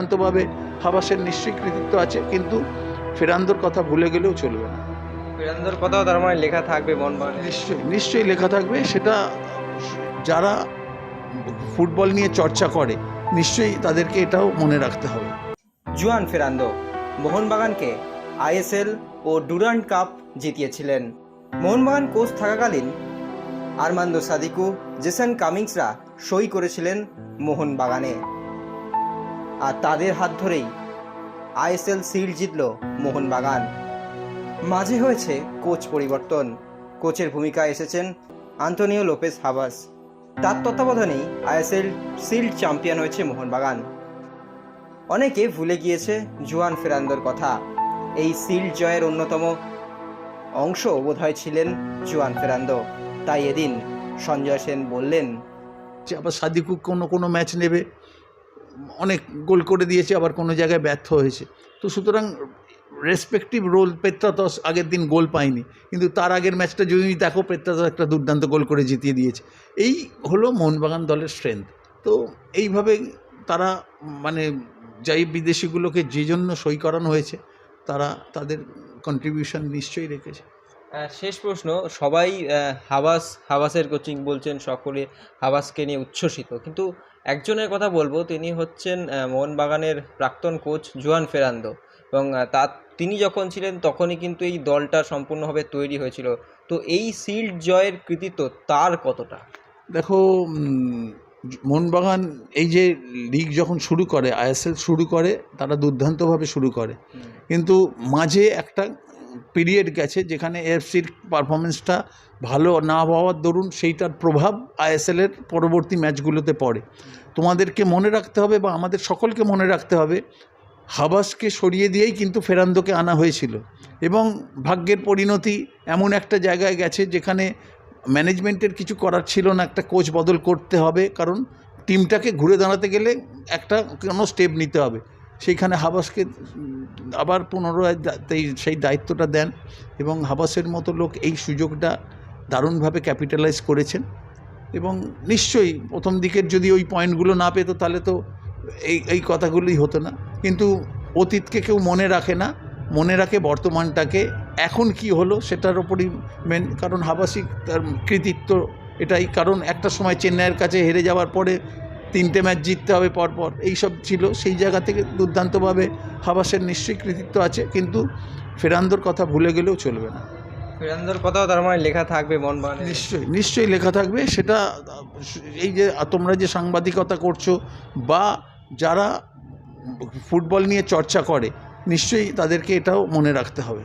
সিদ্ধান্তভাবে হাবাসের নিশ্চয়ই কৃতিত্ব আছে কিন্তু ফেরান্দোর কথা ভুলে গেলেও চলবে না। ফেরান্দোর কথাও তার মানে লেখা থাকবে মোহনবাগানে নিশ্চয়ই নিশ্চয়ই লেখা থাকবে সেটা যারা ফুটবল নিয়ে চর্চা করে নিশ্চয়ই তাদেরকে এটাও মনে রাখতে হবে। জুয়ান ফেরান্দো মোহনবাগানকে আইএসএল ও ডুরান্ড কাপ জিতিয়েছিলেন। মোহনবাগান কোচ থাকাকালীন আরমান্দো সাদিকু জেসন কামিংসরা সই করেছিলেন মোহনবাগানে। আর তাদের হাত ধরেই আইএসএল সিল জিতল মোহনবাগান। মাঝে হয়েছে কোচ পরিবর্তন। কোচের ভূমিকায় এসেছেন আন্তোনিও লোপেস হাবাস তার তত্ত্বাবধানেই আইএসএল সিল্ড চ্যাম্পিয়ন হয়েছে মোহনবাগান। অনেকে ভুলে গিয়েছে জুয়ান ফেরান্দোর কথা। এই সিল্ড জয়ের অন্যতম অংশ বোধহয় ছিলেন জুয়ান ফেরান্দো। তাই এদিন সঞ্জয় সেন বললেন, যে আবার সাদিকু কোনো কোনো ম্যাচ নেবে অনেক গোল করে দিয়েছে, আবার কোনো জায়গায় ব্যর্থ হয়েছে। তো সুতরাং রেসপেক্টিভ রোল পেত্রাতস আগের দিন গোল পায়নি। কিন্তু তার আগের ম্যাচটা যদি দেখো, পেত্রাতস একটা দুর্দান্ত গোল করে জিতিয়ে দিয়েছে। এই হলো মোহনবাগান দলের স্ট্রেংথ তো এইভাবে তারা মানে যাই বিদেশিগুলোকে যে জন্য সই করানো হয়েছে, তারা তাদের কন্ট্রিবিউশন নিশ্চয়ই রেখেছে। শেষ প্রশ্ন, সবাই হাবাস, হাবাসের কোচিং বলছেন, সকলে হাবাসকে নিয়ে উচ্ছ্বসিত। কিন্তু একজনের কথা বলব তিনি হচ্ছেন মোহনবাগানের প্রাক্তন কোচ জুয়ান ফেরান্দো। এবং তার তিনি যখন ছিলেন তখনই কিন্তু এই দলটা সম্পূর্ণভাবে তৈরি হয়েছিল। তো এই সিল্ড জয়ের কৃতিত্ব তার কতটা? দেখো মোহনবাগান এই যে লিগ যখন শুরু করে আইএসএল শুরু করে তারা দুর্দান্তভাবে শুরু করে। কিন্তু মাঝে একটা পিরিয়ড গেছে যেখানে এফসির পারফরমেন্সটা ভালো না হওয়ার দরুন সেইটার প্রভাব আইএসএলের পরবর্তী ম্যাচগুলোতে পড়ে। তোমাদেরকে মনে রাখতে হবে বা আমাদের সকলকে মনে রাখতে হবে, হাবাসকে সরিয়ে দিয়েই কিন্তু ফেরান্দোকে আনা হয়েছিল এবং ভাগ্যের পরিণতি এমন একটা জায়গায় গেছে যেখানে ম্যানেজমেন্টের কিছু করার ছিল না, একটা কোচ বদল করতে হবে, কারণ টিমটাকে ঘুরে দাঁড়াতে গেলে একটা কোনো স্টেপ নিতে হবে। সেইখানে হাবাসকে আবার পুনরায় সেই দায়িত্বটা দেন এবং হাবাসের মতো লোক এই সুযোগটা দারুণভাবে ক্যাপিটালাইজ করেছেন এবং নিশ্চয়ই প্রথম দিকের যদি ওই পয়েন্টগুলো না পেতো তাহলে তো এই এই কথাগুলোই হতো না। কিন্তু অতীতকে কেউ মনে রাখে না, মনে রাখে বর্তমানটাকে, এখন কি হলো সেটার ওপরই মেন কারণ হাবাসিক তার কৃতিত্ব এটাই। কারণ একটা সময় চেন্নাইয়ের কাছে হেরে যাওয়ার পরে তিনটে ম্যাচ জিততে হবে পরপর। এইসব ছিল। সেই জায়গা থেকে দুর্দান্তভাবে হাবাসের নিশ্চয়ই কৃতিত্ব আছে কিন্তু ফেরান্দোর কথা ভুলে গেলেও চলবে না। ফেরান্দোর কথাও তার মানে লেখা থাকবে মোহনবাগানে নিশ্চয়ই নিশ্চয়ই লেখা থাকবে। সেটা এই যে তোমরা যে সাংবাদিকতা করছ বা যারা ফুটবল নিয়ে চর্চা করে নিশ্চয়ই তাদেরকে এটাও মনে রাখতে হবে।